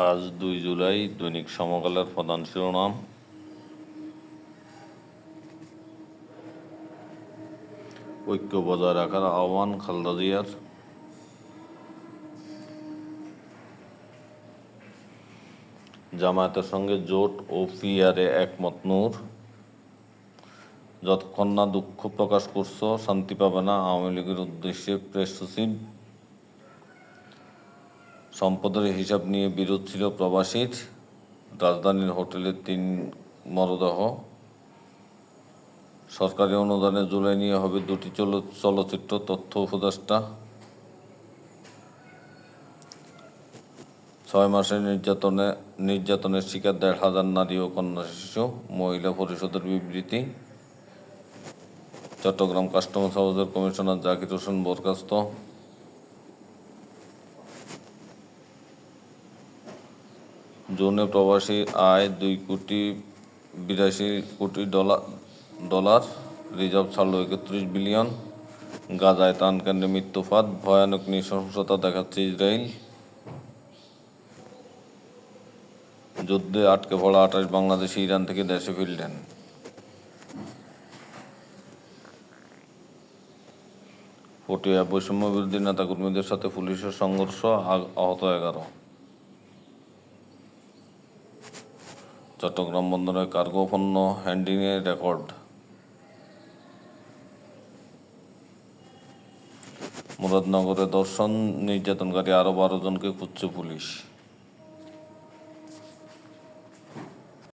আজ দুই জুলাই দৈনিক সমকালের প্রধান শিরোনাম। ঐক্য বজায় রাখার আহ্বান খালদা জিয়ার। জামায়াতের সঙ্গে জোট ও পিআরে একমত নূর। যতক্ষণ না দুঃখ প্রকাশ করছ, শান্তি পাবে না আওয়ামী লীগের উদ্দেশ্যে প্রেস সচিব। সম্পদের হিসাব নিয়ে বিরোধ ছিল প্রবাসীর। রাজধানীর হোটেলে তিন মরদেহ। সরকারি অনুদানে জুলাই নিয়ে হবে দুটি চল চলচ্চিত্র, তথ্য উপদেষ্টা। ছয় মাসের নির্যাতনে নির্যাতনের শিকার দেড় হাজার নারী ও কন্যা শিশু, মহিলা পরিষদের বিবৃতি। চট্টগ্রাম কাস্টমার্স হাউসের কমিশনার জাকির হোসেন বরখাস্ত। জুনে প্রবাসী আয় দুই কোটি বিরাশি কোটি ডলার ডলার। রিজার্ভ ছাড়ল একত্রিশ বিলিয়ন। গাজায় ত্রাণকেন্দ্রে মৃত্যুপাত ভয়ানক নৃশংসতা দেখাচ্ছে ইসরায়েল। যুদ্ধে আটকে পড়া আঠাশ বাংলাদেশি ইরান থেকে দেশে ফিরলেন। পটিয়া বৈষম্য বিরোধী নেতাকর্মীদের সাথে পুলিশের সংঘর্ষ আহত এগারো। চট্টগ্রাম বন্দরে কার্গো পণ্য হ্যান্ডিংয়ের রেকর্ড। মুরাদনগরে দর্শন নির্যাতনকারী আরও বারো জনকে খুঁজছে পুলিশ।